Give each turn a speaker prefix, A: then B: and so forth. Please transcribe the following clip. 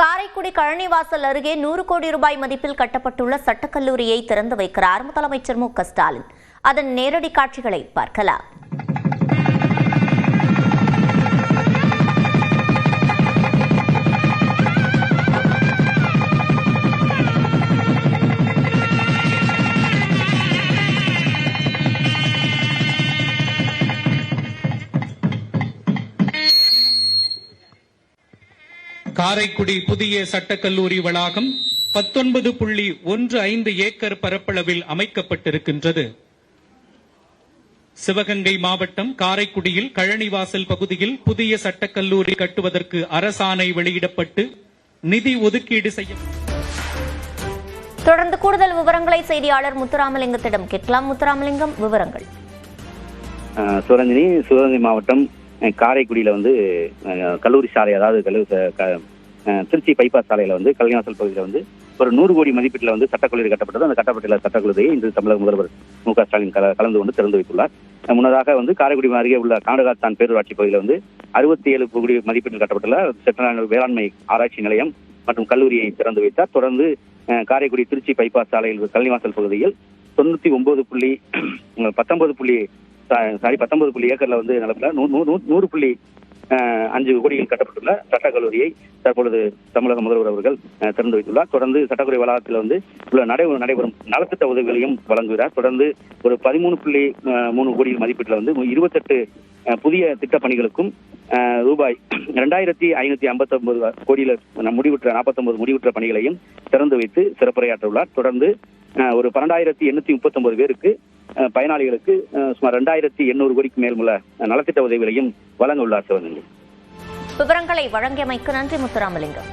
A: காரைக்குடி கழனிவாசல் அருகே நூறு கோடி ரூபாய் மதிப்பில் கட்டப்பட்டுள்ள சட்டக்கல்லூரியை திறந்து வைக்கிறார் முதலமைச்சர் மு க ஸ்டாலின். அதன் நேரடி காட்சிகளை பார்க்கலாம்.
B: காரைக்குடி புதிய சட்டக்கல்லூரி வளாகம் பத்தொன்பது புள்ளி ஒன்று ஐந்து ஏக்கர் பரப்பளவில் அமைக்கப்பட்டிருக்கின்றது. சிவகங்கை மாவட்டம் காரைக்குடியில் கழனிவாசல் பகுதியில் புதிய சட்டக்கல்லூரி கட்டுவதற்கு அரசாணை வெளியிடப்பட்டு நிதி ஒதுக்கீடு செய்ய
A: தொடர்ந்து கூடுதல் விவரங்களை செய்தியாளர் முத்துராமலிங்கத்திடம் கேட்கலாம். முத்துராமலிங்கம் விவரங்கள்.
C: சுரஞ்சினி சிவகங்கை மாவட்டம் காரைக்குடியில வந்து கல்லூரி சாலை அதாவது கல்லூரி திருச்சி பைபாஸ் சாலையில வந்து கல்யாணசல் பகுதியில் வந்து ஒரு நூறு கோடி மதிப்பீட்டில் வந்து சட்டக்கல்லூரி கட்டப்பட்டது. அந்த கட்டப்பட்டுள்ள சட்டக்கல்லூரியை இன்று தமிழக முதல்வர் மு க ஸ்டாலின் கலந்து கொண்டு திறந்து வைத்துள்ளார். முன்னதாக வந்து காரைக்குடி அருகே உள்ள காண்டகாத்தான் பேரூராட்சி பகுதியில் வந்து அறுபத்தி ஏழு கோடி மதிப்பீட்டில் கட்டப்பட்டுள்ள செட்டநாடு வேளாண்மை ஆராய்ச்சி நிலையம் மற்றும் கல்லூரியை திறந்து வைத்தார். தொடர்ந்து காரைக்குடி திருச்சி பைபாஸ் சாலையில் கல்விவாசல் பகுதியில் தொண்ணூத்தி ஒன்பது புள்ளி பத்தொன்பது புள்ளி சாரி பத்தொன்பது புள்ளி ஏக்கர்ல வந்து நிலப்பல நூறு புள்ளி அஞ்சு கோடியில் கட்டப்பட்டுள்ள சட்டக்கல்லூரியை தற்பொழுது தமிழக முதல்வர் அவர்கள் திறந்து வைத்துள்ளார். தொடர்ந்து சட்டக்கல்லூரி வளாகத்தில் வந்து உள்ள நடை நடைபெறும் நலத்திட்ட உதவிகளையும் வழங்குகிறார். தொடர்ந்து ஒரு பதிமூணு புள்ளி மூணு கோடியில் மதிப்பீட்டில் வந்து இருபத்தெட்டு புதிய திட்ட பணிகளுக்கும் ரூபாய் இரண்டாயிரத்தி ஐநூத்தி ஐம்பத்தி ஒன்பது கோடியில முடிவுற்ற நாற்பத்தொன்பது முடிவுற்ற பணிகளையும் திறந்து வைத்து சிறப்புரையாற்ற உள்ளார் தொடர்ந்து ஒரு பன்னெண்டாயிரத்தி எண்ணூத்தி முப்பத்தி பேருக்கு பயனாளிகளுக்கு சுமார் ரெண்டாயிரத்தி எண்ணூறு கோடிக்கு மேல்முள்ள நலத்திட்ட உதவிகளையும் வழங்க உள்ளார் சிவகங்கை.
A: விவரங்களை வழங்கியமைக்கு நன்றி முத்துராமலிங்கம்.